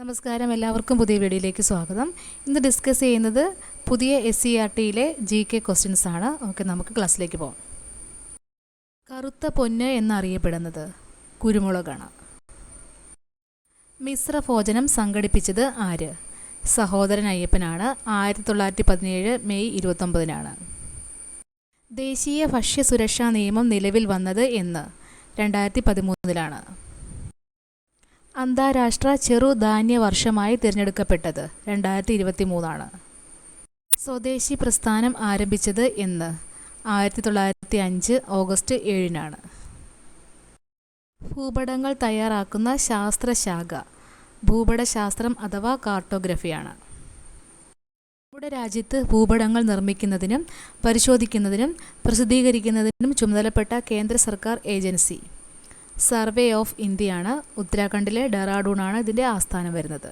നമസ്കാരം. എല്ലാവർക്കും പുതിയ വീഡിയോയിലേക്ക് സ്വാഗതം. ഇന്ന് ഡിസ്കസ് ചെയ്യുന്നത് പുതിയ എസ് സി ആർ ടിയിലെ ജി കെ ക്വസ്റ്റ്യൻസ് ആണ്. ഓക്കെ നമുക്ക് ക്ലാസ്സിലേക്ക് പോകാം കറുത്ത പൊന്ന് എന്നറിയപ്പെടുന്നത് കുരുമുളകാണ്. മിശ്ര ഭോജനം സംഘടിപ്പിച്ചത് ആര്? സഹോദരൻ അയ്യപ്പനാണ്. ആയിരത്തി തൊള്ളായിരത്തി പതിനേഴ് മെയ് ഇരുപത്തൊമ്പതിനാണ്. ദേശീയ ഭക്ഷ്യ സുരക്ഷാ നിയമം നിലവിൽ വന്നത് എന്ന് രണ്ടായിരത്തി പതിമൂന്നിലാണ് അന്താരാഷ്ട്ര ചെറുധാന്യ വർഷമായി തിരഞ്ഞെടുക്കപ്പെട്ടത് രണ്ടായിരത്തി ഇരുപത്തി മൂന്നാണ് സ്വദേശി പ്രസ്ഥാനം ആരംഭിച്ചത് എന്ന് ആയിരത്തി തൊള്ളായിരത്തി അഞ്ച് ഓഗസ്റ്റ് ഏഴിനാണ്. ഭൂപടങ്ങൾ തയ്യാറാക്കുന്ന ശാസ്ത്രശാഖ ഭൂപടശാസ്ത്രം അഥവാ കാർട്ടോഗ്രഫിയാണ്. നമ്മുടെ രാജ്യത്ത് ഭൂപടങ്ങൾ നിർമ്മിക്കുന്നതിനും പരിശോധിക്കുന്നതിനും പ്രസിദ്ധീകരിക്കുന്നതിനും ചുമതലപ്പെട്ട കേന്ദ്ര സർക്കാർ ഏജൻസി സർവേ ഓഫ് ഇന്ത്യയാണ്. ഉത്തരാഖണ്ഡിലെ ഡെറാഡൂണാണ് ഇതിന്റെ ആസ്ഥാനം വരുന്നത്.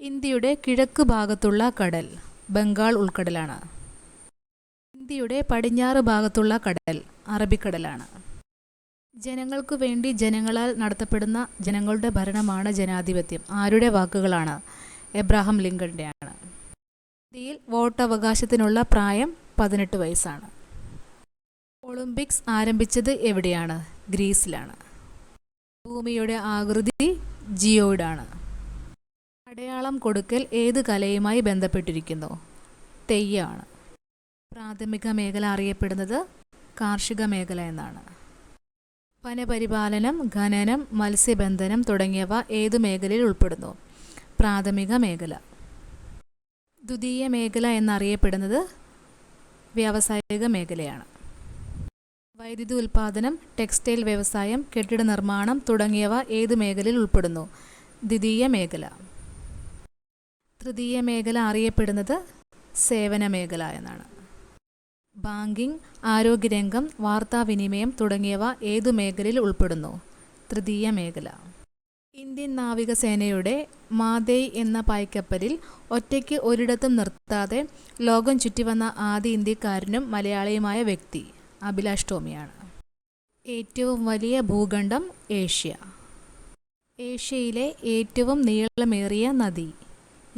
ഇന്ത്യയുടെ കിഴക്ക് ഭാഗത്തുള്ള കടൽ ബംഗാൾ ഉൾക്കടലാണ്. ഇന്ത്യയുടെ പടിഞ്ഞാറ് ഭാഗത്തുള്ള കടൽ അറബിക്കടലാണ്. ജനങ്ങൾക്കു വേണ്ടി ജനങ്ങളാൽ നടത്തപ്പെടുന്ന ജനങ്ങളുടെ ഭരണമാണ് ജനാധിപത്യം. ആരുടെ വാക്കുകളാണ്? എബ്രാഹാം ലിങ്കണിന്റെയാണ് ഇന്ത്യയിൽ വോട്ടവകാശത്തിനുള്ള പ്രായം പതിനെട്ട് വയസ്സാണ്. ഒളിമ്പിക്സ് ആരംഭിച്ചത് എവിടെയാണ്? ഗ്രീസിലാണ്. ഭൂമിയുടെ ആകൃതി ജിയോയിഡാണ്. അടയാളം കൊടുക്കൽ ഏത് കലയുമായി ബന്ധപ്പെട്ടിരിക്കുന്നു? തെയ്യാണ്. പ്രാഥമിക മേഖല അറിയപ്പെടുന്നത് കാർഷിക മേഖല എന്നാണ്. വനപരിപാലനം ഖനനം മത്സ്യബന്ധനം തുടങ്ങിയവ ഏതു മേഖലയിൽ ഉൾപ്പെടുന്നു? പ്രാഥമിക മേഖല. ദ്വിതീയ മേഖല എന്നറിയപ്പെടുന്നത് വ്യാവസായിക മേഖലയാണ്. വൈദ്യുതി ഉൽപ്പാദനം ടെക്സ്റ്റൈൽ വ്യവസായം കെട്ടിട നിർമ്മാണം തുടങ്ങിയവ ഏത് മേഖലയിൽ ഉൾപ്പെടുന്നു? ദ്വിതീയ മേഖല. തൃതീയ മേഖല അറിയപ്പെടുന്നത് സേവന മേഖല എന്നാണ്. ബാങ്കിംഗ് ആരോഗ്യരംഗം വാർത്താവിനിമയം തുടങ്ങിയവ ഏതു മേഖലയിൽ ഉൾപ്പെടുന്നു? തൃതീയ മേഖല. ഇന്ത്യൻ നാവികസേനയുടെ മാതേയ് എന്ന പായ്ക്കപ്പലിൽ ഒറ്റയ്ക്ക് ഒരിടത്തും നിർത്താതെ ലോകം ചുറ്റിവന്ന ആദ്യ ഇന്ത്യക്കാരനും മലയാളിയുമായ വ്യക്തി. അഭിലാഷ് ടോമിയാണ് ഏറ്റവും വലിയ ഭൂഖണ്ഡം ഏഷ്യ. ഏഷ്യയിലെ ഏറ്റവും നീളമേറിയ നദി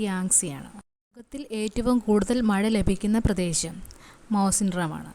യാങ്സിയാണ്. ലോകത്തിൽ ഏറ്റവും കൂടുതൽ മഴ ലഭിക്കുന്ന പ്രദേശം മൗസിൻഡ്രമാണ്